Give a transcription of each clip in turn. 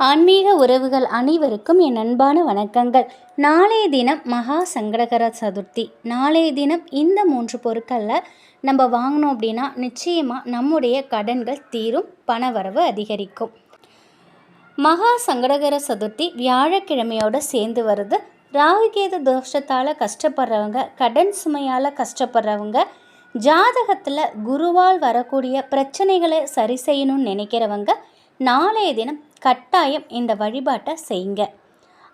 ஆன்மீக உறவுகள் அனைவருக்கும் என் அன்பான வணக்கங்கள். நாளைய தினம் மகா சங்கடகர சதுர்த்தி. நாளைய தினம் இந்த மூன்று பொருட்களில் நம்ம வாங்கினோம் அப்படின்னா நிச்சயமாக நம்முடைய கடன்கள் தீரும் பணவரவு அதிகரிக்கும். மகா சங்கடகர சதுர்த்தி வியாழக்கிழமையோடு சேர்ந்து வருது. ராகுகேது தோஷத்தால் கஷ்டப்படுறவங்க கடன் சுமையால் கஷ்டப்படுறவங்க ஜாதகத்தில் குருவால் வரக்கூடிய பிரச்சனைகளை சரி செய்யணும்னு நினைக்கிறவங்க நாளைய தினம் கட்டாயம் இந்த வழிபாட்டை செய்யுங்க.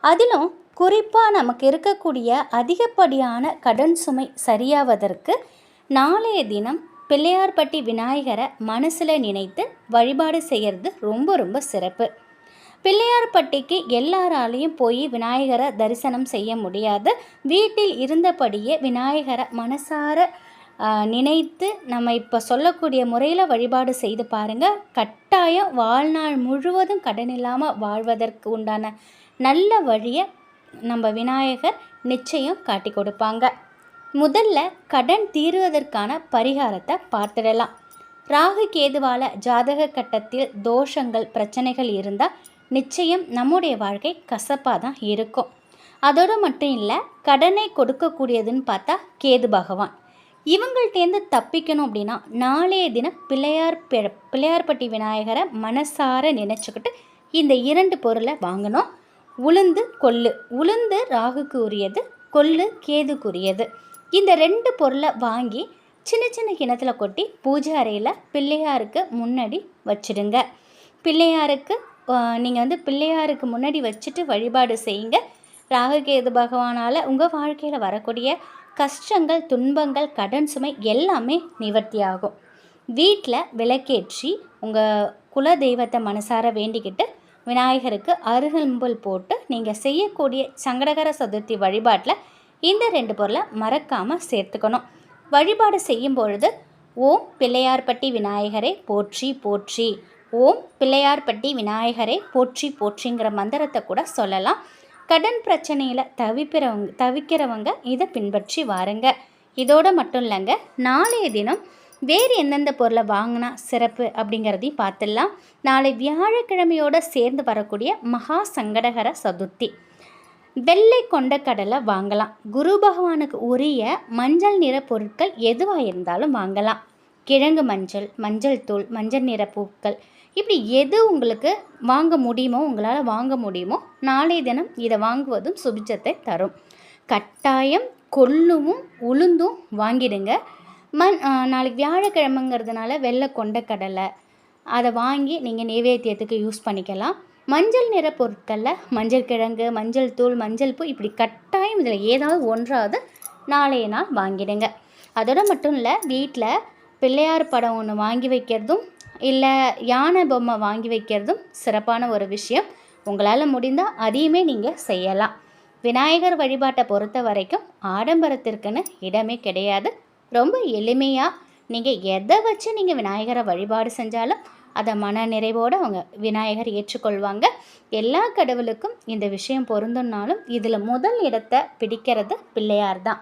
அதிலும் குறிப்பாக நமக்கு இருக்கக்கூடிய அதிகப்படியான கடன் சுமை சரியாவதற்கு நாளைய தினம் பிள்ளையார்பட்டி விநாயகரை மனசில் நினைத்து வழிபாடு செய்கிறது ரொம்ப ரொம்ப சிறப்பு. பிள்ளையார்பட்டிக்கு எல்லாராலையும் போய் விநாயகரை தரிசனம் செய்ய முடியாது. வீட்டில் இருந்தபடியே விநாயகரை மனசார நினைத்து நம்ம இப்போ சொல்லக்கூடிய முறையில் வழிபாடு செய்து பாருங்கள் கட்டாயம் வாழ்நாள் முழுவதும் கடன் இல்லாமல் வாழ்வதற்கு உண்டான நல்ல வழியை நம்ம விநாயகர் நிச்சயம் காட்டி கொடுப்பாங்க. முதல்ல கடன் தீருவதற்கான பரிகாரத்தை பார்த்துடலாம். ராகு கேதுவால ஜாதக கட்டத்தில் தோஷங்கள் பிரச்சனைகள் இருந்தால் நிச்சயம் நம்முடைய வாழ்க்கை கசப்பாக தான் இருக்கும். அதோடு மட்டும் இல்லை கடனை கொடுக்கக்கூடியதுன்னு பார்த்தா கேது பகவான். இவங்கள்டேந்து தப்பிக்கணும் அப்படின்னா நாளைய தினம் பிள்ளையார் பிள்ளையார்பட்டி விநாயகரை மனசார நினச்சிக்கிட்டு இந்த இரண்டு பொருளை வாங்கணும். உளுந்து கொள்ளு. உளுந்து ராகுக்கு உரியது கொள்ளு கேதுக்குரியது. இந்த ரெண்டு பொருளை வாங்கி சின்ன சின்ன கிணத்துல கொட்டி பூஜை அறையில் பிள்ளையாருக்கு முன்னாடி வச்சுடுங்க. பிள்ளையாருக்கு நீங்கள் வந்து பிள்ளையாருக்கு முன்னாடி வச்சுட்டு வழிபாடு செய்யுங்க. ராகுகேது பகவானால் உங்கள் வாழ்க்கையில் வரக்கூடிய கஷ்டங்கள் துன்பங்கள் கடன் சுமை எல்லாமே நிவர்த்தியாகும். வீட்டில் விளக்கேற்றி உங்கள் குல தெய்வத்தை மனசார வேண்டிக்கிட்டு விநாயகருக்கு அருகம்புல் போட்டு நீங்கள் செய்யக்கூடிய சங்கடகர சதுர்த்தி வழிபாட்டில் இந்த ரெண்டு பொருளை மறக்காமல் சேர்த்துக்கணும். வழிபாடு செய்யும் பொழுது ஓம் பிள்ளையார்பட்டி விநாயகரை போற்றி போற்றி. ஓம் பிள்ளையார்பட்டி விநாயகரை போற்றி போற்றிங்கிற மந்திரத்தை கூட சொல்லலாம். கடன் பிரச்சனையில் தவிக்கிறவங்க தவிக்கிறவங்க இதை பின்பற்றி வாருங்க. இதோடு மட்டும் இல்லைங்க நாளைய தினம் வேறு எந்தெந்த பொருளை வாங்கினா சிறப்பு அப்படிங்கிறதையும் பார்த்துடலாம். நாளை வியாழக்கிழமையோடு சேர்ந்து வரக்கூடிய மகா சங்கடகர சதுர்த்தி. வெள்ளை கொண்ட கடலை வாங்கலாம். குரு பகவானுக்கு உரிய மஞ்சள் நிற பொருட்கள் எதுவாக இருந்தாலும் வாங்கலாம். கிழங்கு மஞ்சள் மஞ்சள் தூள் மஞ்சள் நிற பூக்கள். இப்படி எது உங்களுக்கு வாங்க முடியுமோ உங்களால் வாங்க முடியுமோ நாளைய தினம் இதை வாங்குவதும் சுபிச்சத்தை தரும். கட்டாயம் கொள்ளுவும் உளுந்தும் வாங்கிடுங்க. மண் நாளைக்கு வியாழக்கிழமைங்கிறதுனால வெள்ளை கொண்ட கடலை. அதை வாங்கி நீங்கள் நைவேத்தியத்துக்கு யூஸ் பண்ணிக்கலாம். மஞ்சள் நிற பொருட்களில் மஞ்சள் கிழங்கு மஞ்சள் தூள் மஞ்சள் பூ இப்படி கட்டாயம் இதில் ஏதாவது ஒன்றாவது நாளைய நாள் வாங்கிடுங்க. அதோட மட்டும் இல்லை வீட்டில் பிள்ளையார் படம் ஒன்று வாங்கி வைக்கிறதும் இல்லை யானை பொம்மை வாங்கி வைக்கிறதும் சிறப்பான ஒரு விஷயம். உங்களால் முடிந்தால் அதையுமே நீங்கள் செய்யலாம். விநாயகர் வழிபாட்டை பொறுத்த வரைக்கும் ஆடம்பரத்திற்குன்னு இடமே கிடையாது. ரொம்ப எளிமையாக நீங்கள் எதை வச்சு நீங்கள் விநாயகரை வழிபாடு செஞ்சாலும் அதை மன நிறைவோடு அவங்க விநாயகர் ஏற்றுக்கொள்வாங்க. எல்லா கடவுளுக்கும் இந்த விஷயம் பொருந்தும்னாலும் இதில் முதல் இடத்தை பிடிக்கிறது பிள்ளையார் தான்.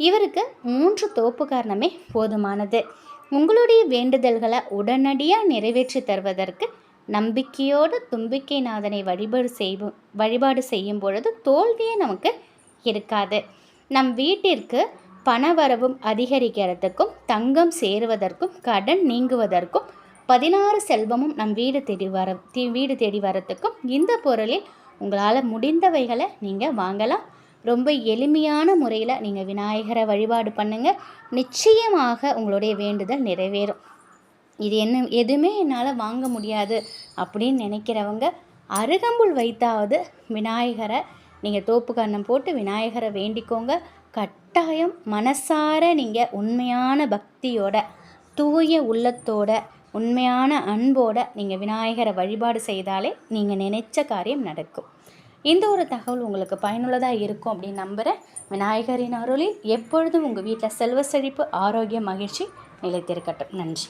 இவருக்கு மூன்று தோப்பு காரணமே போதுமானது. உங்களுடைய வேண்டுதல்களை உடனடியாக நிறைவேற்றி தருவதற்கு நம்பிக்கையோடு தும்பிக்கை நாதனை வழிபாடு செய்வோம் வழிபாடு செய்யும் பொழுது தோல்வியே நமக்கு இருக்காது. நம் வீட்டிற்கு பணவரவும் அதிகரிக்கிறதுக்கும் தங்கம் சேருவதற்கும் கடன் நீங்குவதற்கும் பதினாறு செல்வமும் நம் வீடு தேடி வர வீடு தேடி வரத்துக்கும் இந்த பொருளில் உங்களால் முடிந்தவைகளை நீங்கள் வாங்கலாம். ரொம்ப எளிமையான முறையில் நீங்கள் விநாயகரை வழிபாடு பண்ணுங்கள் நிச்சயமாக உங்களுடைய வேண்டுதல் நிறைவேறும். இது என்ன எதுவுமே என்னால் வாங்க முடியாது அப்படின்னு நினைக்கிறவங்க அருகம்புல் வைத்தாவது விநாயகரை நீங்கள் தோப்பு கண்ணம் போட்டு விநாயகரை வேண்டிக்கோங்க. கட்டாயம் மனசார நீங்கள் உண்மையான பக்தியோட தூய உள்ளத்தோட உண்மையான அன்போட நீங்கள் விநாயகரை வழிபாடு செய்தாலே நீங்கள் நினைச்ச காரியம் நடக்கும். இந்த ஒரு தகவல் உங்களுக்கு பயனுள்ளதாக இருக்கும் அப்படின்னு நம்புகிறேன் விநாயகரின் அருளில் எப்பொழுதும் உங்கள் வீட்டில் செல்வ செழிப்பு ஆரோக்கிய மகிழ்ச்சி நிலைத்திருக்கட்டும். நன்றி.